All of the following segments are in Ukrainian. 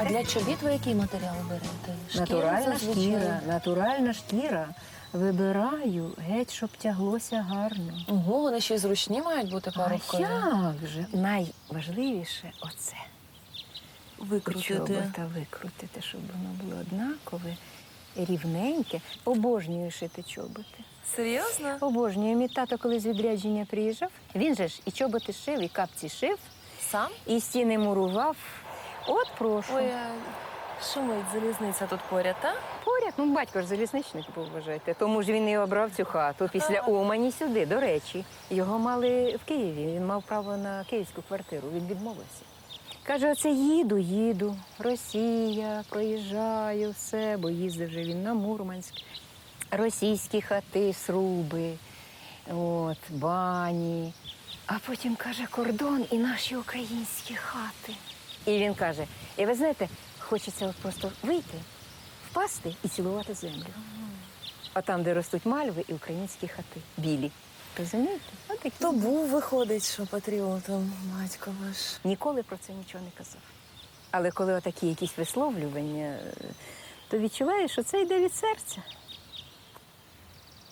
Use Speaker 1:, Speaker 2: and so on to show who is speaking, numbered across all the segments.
Speaker 1: А для чобіт ви який матеріал берете? Шкіру
Speaker 2: Натуральна
Speaker 1: зазвичай?
Speaker 2: шкіра, натуральна шкіра. Вибираю геть, щоб тяглося гарно.
Speaker 1: Ого, вони ще й зручні мають бути
Speaker 2: А як же? Найважливіше оце.
Speaker 1: Викрутити.
Speaker 2: Чобота викрутити, щоб воно було однакове, рівненьке. Обожнюю шити чоботи.
Speaker 1: Серйозно?
Speaker 2: Обожнюю. Мій тато, коли з відрядження приїжджав, він же ж і чоботи шив, і капці шив,
Speaker 1: Сам?
Speaker 2: і стіни мурував. От прошу.
Speaker 1: Ой, а шумить залізниця тут поряд, а?
Speaker 2: Поряд, ну батько ж залізничник був, вважайте. Тому ж він і обрав цю хату після Умані сюди. До речі, його мали в Києві. Він мав право на київську квартиру. Він відмовився. Каже: оце їду, їду. Росія, проїжджаю, все, бо їздив вже він на Мурманськ. Російські хати, сруби, от, бані. А потім каже кордон і наші українські хати. І він каже: і ви знаєте, хочеться от просто вийти, впасти і цілувати землю. А там, де ростуть мальви і українські хати, білі. Розумієте? Отакі.
Speaker 1: То був, виходить, що патріотом, батько ваш.
Speaker 2: Ніколи про це нічого не казав. Але коли отакі якісь висловлювання, то відчуваєш, що це йде від серця.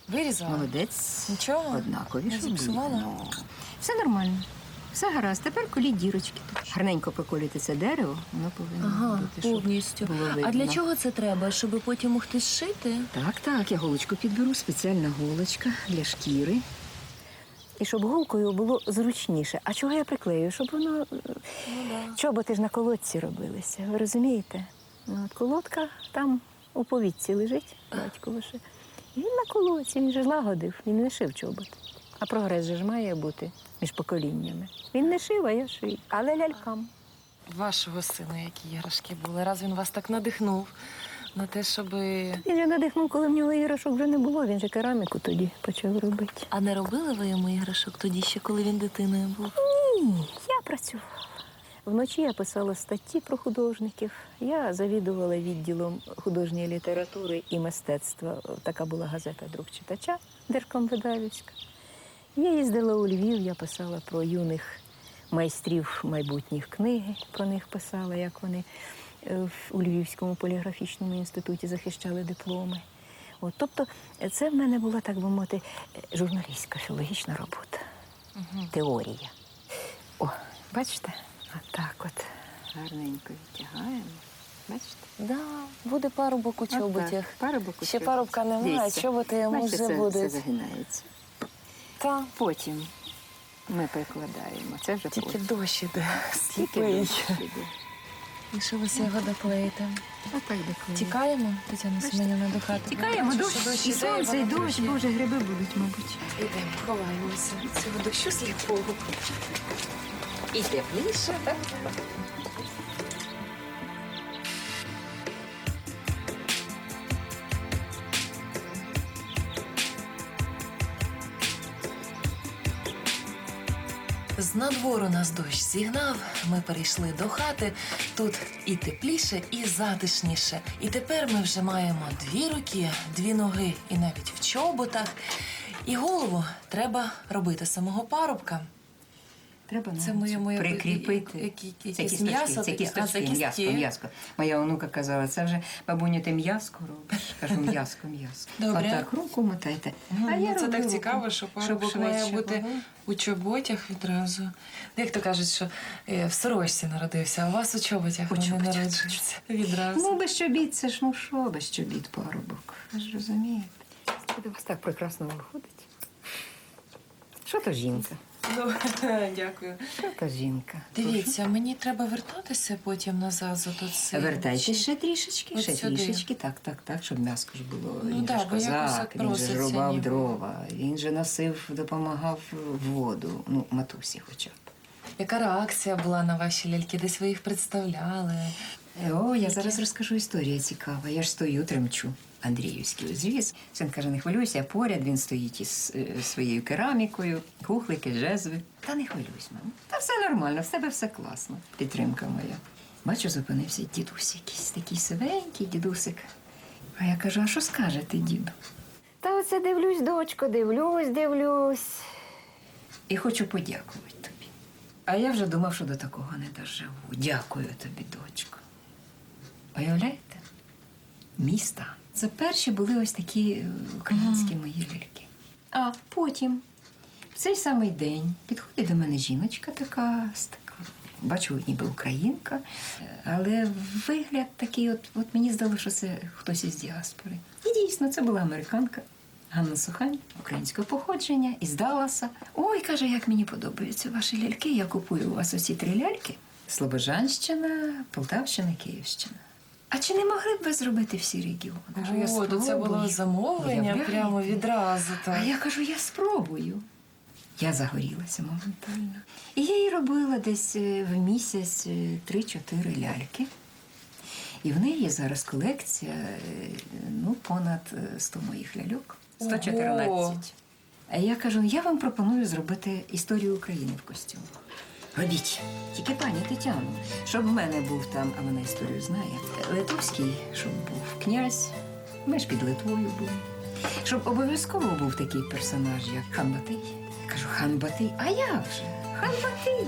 Speaker 1: Вирізала?
Speaker 2: Молодець.
Speaker 1: Нічого?
Speaker 2: Однакові
Speaker 1: Не
Speaker 2: щоб
Speaker 1: зіпсувала?
Speaker 2: Ну, Все нормально. Все гаразд. Тепер коліть дірочки. тут. Гарненько поколіти це дерево, воно повинно
Speaker 1: Ага,
Speaker 2: бути. щоб
Speaker 1: повністю.
Speaker 2: було видно.
Speaker 1: А для чого це треба? Щоб потім могти зшити?
Speaker 2: Так, так, я голочку підберу, спеціальна голочка для шкіри. І щоб голкою було зручніше. А чого я приклею? Щоб воно. е,
Speaker 1: Ну.
Speaker 2: Чоботи ж на колодці робилися, ви розумієте? Ну, От колодка там у повітці лежить, батько лише. Він на колодці, він же лагодив, він не шив чобот. А прогрес же ж має бути між поколіннями. Він не шив, а я шив. Але лялькам.
Speaker 1: Вашого сина, які іграшки були. Раз він вас так надихнув на те, щоб.
Speaker 2: Він же надихнув, коли в нього іграшок вже не було. Він же кераміку тоді почав робити.
Speaker 1: А не робили ви йому іграшок тоді ще, коли він дитиною був?
Speaker 2: Ні, я працювала. Вночі я писала статті про художників. Я завідувала відділом художньої літератури і мистецтва. Така була газета Друг читача Держкомвидавівська. Я їздила у Львів, я писала про юних майстрів майбутніх книги. Про них писала, як вони е, у Львівському поліграфічному інституті захищали дипломи. От, тобто, це в мене була, так би мовити, е, журналістська філологічна робота теорія. О, бачите? Отак от. Гарненько відтягаємо. Бачите?
Speaker 1: Да, буде парубок у чоботях.
Speaker 2: Парубок у
Speaker 1: Ще парубка немає,
Speaker 2: Дивіться.
Speaker 1: чоботи йому вже будуть.
Speaker 2: Це загинається.
Speaker 1: Та
Speaker 2: Потім ми прикладаємо. Це вже
Speaker 1: тільки
Speaker 2: потім.
Speaker 1: дощ іде.
Speaker 2: Тільки дощ іде.
Speaker 1: Лишилося його доклеїти.
Speaker 2: Отак доклеїмо.
Speaker 1: Тікаємо, Тетяна Семенівна, до хати.
Speaker 2: Тікаємо,
Speaker 1: Бачу,
Speaker 2: дощ,
Speaker 1: що
Speaker 2: і
Speaker 1: іде,
Speaker 2: сонце, і
Speaker 1: воно
Speaker 2: дощ, боже, гриби будуть, мабуть.
Speaker 1: Ідемо, ховаємося від цього дощу сліпого.
Speaker 2: І тепліше, так?
Speaker 1: З надвору нас дощ зігнав. Ми перейшли до хати. Тут і тепліше, і затишніше. І тепер ми вже маємо дві руки, дві ноги, і навіть в чоботах. І голову треба робити самого парубка.
Speaker 2: Треба
Speaker 1: Це моє- моє-
Speaker 2: прикріпити.
Speaker 1: які- які-
Speaker 2: це кісточки, це кісточки, м'яско, м'яско. Моя онука казала, це вже бабуню, ти м'яско робиш. Кажу, м'яско, м'яско.
Speaker 1: Добре.
Speaker 2: Отак, руку мотайте.
Speaker 1: Ну,
Speaker 2: а я
Speaker 1: це так цікаво, що парубок має бути у чоботях відразу. Як то кажуть, що е, в сорочці народився, а у вас у чоботях
Speaker 2: У
Speaker 1: вони
Speaker 2: чоботях.
Speaker 1: народжуються відразу.
Speaker 2: Ну, без чобіт, це ж ну що, без чобіт парубок. Ви ж розумієте. Це у вас так прекрасно виходить. Що то жінка?
Speaker 1: Ну, дякую.
Speaker 2: Що то жінка?
Speaker 1: Дивіться, мені треба вертатися потім назад за тут цим.
Speaker 2: Вертайте ще трішечки,
Speaker 1: От
Speaker 2: ще
Speaker 1: сюди.
Speaker 2: трішечки, так, так, так, щоб м'ясо ж було.
Speaker 1: Ну
Speaker 2: він
Speaker 1: да,
Speaker 2: же ж
Speaker 1: бо якось
Speaker 2: козак, він же ж
Speaker 1: проситься
Speaker 2: рубав
Speaker 1: ніби.
Speaker 2: дрова, він же носив, допомагав в воду, ну, матусі хоча б.
Speaker 1: Яка реакція була на ваші ляльки? Десь ви їх представляли?
Speaker 2: О, я зараз розкажу історію цікава. Я ж стою, тремчу. Андріївський узвіз. Син каже, не хвилюйся, поряд він стоїть із е, своєю керамікою, кухлики, жезви. Та не хвилюйся, мам. Та все нормально, в тебе все класно. Підтримка моя. Бачу, зупинився дідусь якийсь такий сивенький дідусик. А я кажу, а що скажете, діду? Та оце дивлюсь, дочко, дивлюсь, дивлюсь. І хочу подякувати тобі. А я вже думав, що до такого не доживу. Дякую тобі, дочко. Уявляєте? Міста. Це перші були ось такі е, українські мої ляльки. А потім, в цей самий день, підходить до мене жіночка така, з такою, бачу, ніби українка, е, але вигляд такий, от, от мені здалося, що це хтось із діаспори. І дійсно, це була американка. Ганна Сухань, українського походження, із Далласа. Ой, каже, як мені подобаються ваші ляльки. Я купую у вас оці три ляльки: Слобожанщина, Полтавщина, Київщина. А чи не могли б ви зробити всі регіони? Кажу, я
Speaker 1: О, то це було замовлення
Speaker 2: Уявляєте?
Speaker 1: прямо відразу.
Speaker 2: А
Speaker 1: Так.
Speaker 2: я кажу, я спробую. Я загорілася моментально. І я їй робила десь е, в місяць е, 3-4 ляльки. І в неї є зараз колекція е, ну, понад е, 100 моїх ляльок. 114.
Speaker 1: Ого.
Speaker 2: А я кажу, я вам пропоную зробити історію України в костюмі. Робіть. Тільки пані Тетяно, щоб в мене був там, а вона історію знає. Литовський, щоб був князь. Ми ж під Литвою були. Щоб обов'язково був такий персонаж, як хан Батий. Кажу, хан Батий, а як же? Хан Батий.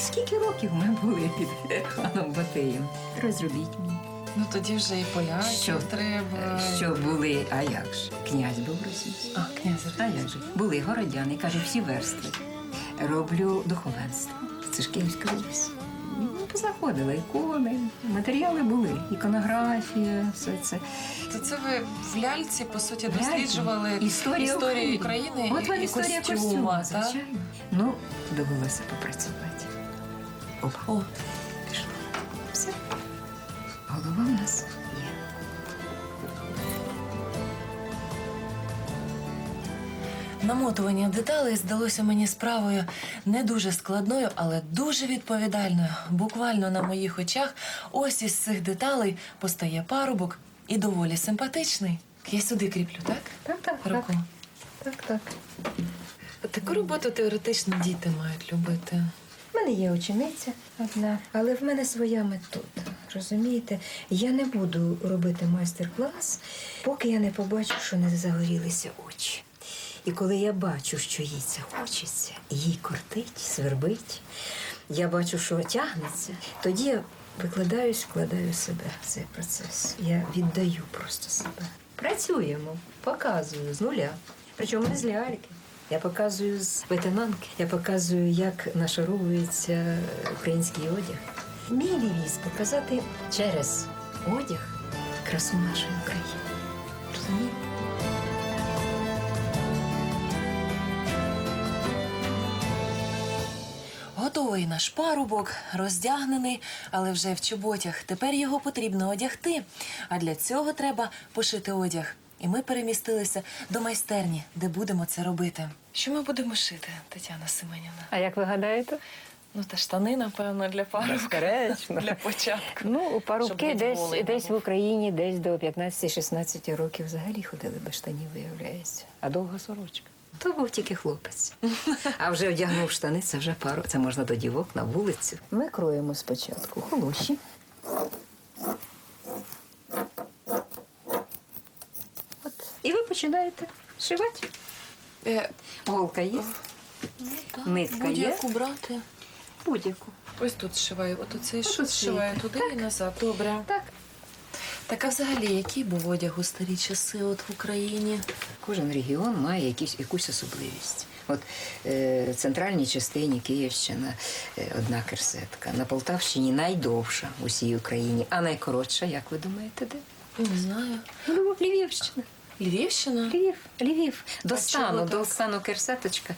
Speaker 2: Скільки років ми були під ханом Батиєм? Розробіть мені.
Speaker 1: Ну тоді вже і поляків
Speaker 2: Що?
Speaker 1: треба.
Speaker 2: Що були, а як ж? Князь був російський.
Speaker 1: А, князь.
Speaker 2: А як же? Були городяни, каже, всі верстви. Роблю духовенство. Це ж Київська Русь. Ну, Позаходили ікони, матеріали були, іконографія, все це.
Speaker 1: То це ви в ляльці, по суті,
Speaker 2: Ляльки.
Speaker 1: досліджували
Speaker 2: Історію
Speaker 1: історію
Speaker 2: України. От вам
Speaker 1: і
Speaker 2: історія
Speaker 1: костюма,
Speaker 2: костюма,
Speaker 1: так?
Speaker 2: звичайно. Ну, довелося попрацювати. Опа,
Speaker 1: О,
Speaker 2: пішло. Все. Голова в нас
Speaker 1: Намотування деталей здалося мені справою не дуже складною, але дуже відповідальною. Буквально на моїх очах ось із цих деталей постає парубок і доволі симпатичний. Я сюди кріплю, так?
Speaker 2: Так, так,
Speaker 1: Руку.
Speaker 2: так, так.
Speaker 1: Таку роботу теоретично діти мають любити.
Speaker 2: У мене є учениця одна, але в мене своя метода. Розумієте, я не буду робити майстер-клас, поки я не побачу, що не загорілися очі. І коли я бачу, що їй це хочеться, їй кортить, свербить, я бачу, що тягнеться, тоді я викладаюсь, вкладаю себе в цей процес. Я віддаю просто себе. Працюємо, показую з нуля. Причому не з ляльки. Я показую з ветенанки. Я показую, як нашаровується український одяг. Мій девіз показати через одяг красу нашої України. Розумієте?
Speaker 1: Готовий наш парубок, роздягнений, але вже в чоботях. Тепер його потрібно одягти. А для цього треба пошити одяг. І ми перемістилися до майстерні, де будемо це робити. Що ми будемо шити, Тетяна Семенівна?
Speaker 2: А як ви гадаєте?
Speaker 1: Ну та штани, напевно, для парубка. Для початку.
Speaker 2: Ну, парубки десь,
Speaker 1: голий
Speaker 2: десь в Україні, десь до 15-16 років взагалі ходили без штанів, виявляється. А довга сорочка. То був тільки хлопець. А вже вдягнув штани, це вже пару. Це можна до дівок на вулицю. Ми кроємо спочатку холоші. От. І ви починаєте шивати.
Speaker 1: Е,
Speaker 2: Голка є,
Speaker 1: так,
Speaker 2: Нитка є?
Speaker 1: будь-яку брати.
Speaker 2: будь-яку.
Speaker 1: Ось тут шиваю. От оцей шов
Speaker 2: тут
Speaker 1: шиваю
Speaker 2: шийка.
Speaker 1: туди і назад. Добре.
Speaker 2: Так.
Speaker 1: Так а взагалі, який був одяг у старі часи от в Україні?
Speaker 2: Кожен регіон має якісь, якусь особливість. От е, в центральній частині Київщина е, одна керсетка. На Полтавщині найдовша в усій Україні, а найкоротша, як ви думаєте, де?
Speaker 1: Не знаю.
Speaker 2: Ну, Львівщина.
Speaker 1: Львівщина?
Speaker 2: Львів, Львів. До
Speaker 1: А
Speaker 2: стану, до стану керсеточка